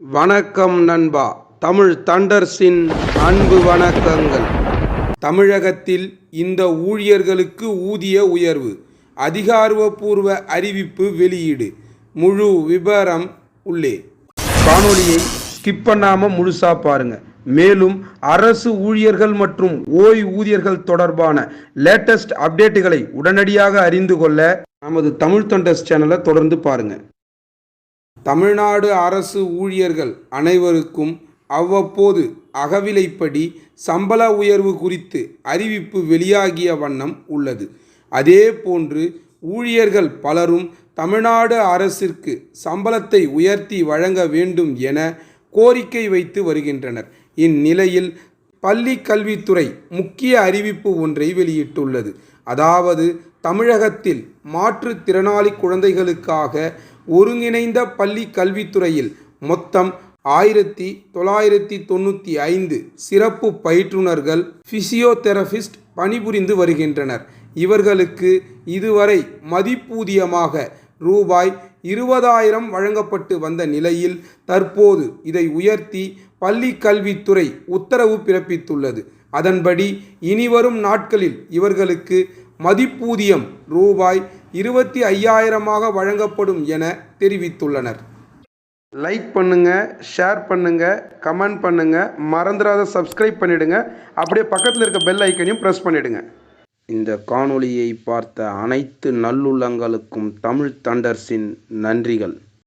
வணக்கம் நண்பா. தமிழ் தண்டர்ஸின் அன்பு வணக்கங்கள். தமிழகத்தில் இந்த ஊழியர்களுக்கு ஊதிய உயர்வு அதிகாரப்பூர்வ அறிவிப்பு வெளியீடு. முழு விபரம் உள்ளே. காணொலியை ஸ்கிப் பண்ணாம முழுசா பாருங்க. மேலும் அரசு ஊழியர்கள் மற்றும் ஓய்வூதியர்கள் தொடர்பான லேட்டஸ்ட் அப்டேட்டுகளை உடனடியாக அறிந்து கொள்ள நமது தமிழ் தண்டர்ஸ் சேனலை தொடர்ந்து பாருங்கள் தமிழ்நாடு அரசு ஊழியர்கள் அனைவருக்கும் அவ்வப்போது அகவிலைப்படி சம்பள உயர்வு குறித்து அறிவிப்பு வெளியாகிய வண்ணம் உள்ளது. அதே போன்று ஊழியர்கள் பலரும் தமிழ்நாடு அரசிற்கு சம்பளத்தை உயர்த்தி வழங்க வேண்டும் என கோரிக்கை வைத்து வருகின்றனர். இந்நிலையில் பள்ளி கல்வித்துறை முக்கிய அறிவிப்பு ஒன்றை வெளியிட்டுள்ளது. அதாவது தமிழகத்தில் மாற்றுத்திறனாளி குழந்தைகளுக்காக ஒருங்கிணைந்த பள்ளி கல்வித்துறையில் மொத்தம் ஆயிரத்தி தொள்ளாயிரத்தி தொண்ணூற்றி ஐந்து சிறப்பு பயிற்றுனர்கள் ஃபிசியோதெரபிஸ்ட் பணிபுரிந்து வருகின்றனர். இவர்களுக்கு இதுவரை மதிப்பூதியமாக ரூபாய் இருபதாயிரம் வழங்கப்பட்டு வந்த நிலையில் தற்போது இதை உயர்த்தி பள்ளி கல்வித்துறை உத்தரவு பிறப்பித்துள்ளது. அதன்படி இனிவரும் நாட்களில் இவர்களுக்கு மதிப்பூதியம் ரூபாய் இருபத்தி ஐயாயிரமாக வழங்கப்படும் என தெரிவித்துள்ளனர். லைக் பண்ணுங்க ஷேர் பண்ணுங்க கமெண்ட் பண்ணுங்க மறந்துடாத சப்ஸ்கிரைப் பண்ணிடுங்க. அப்படியே பக்கத்தில் இருக்க பெல் ஐக்கனையும் ப்ரெஸ் பண்ணிடுங்க. இந்த காணொளியை பார்த்த அனைத்து நல்லுள்ளங்களுக்கும் தமிழ் தண்டர்ஸின் நன்றிகள்.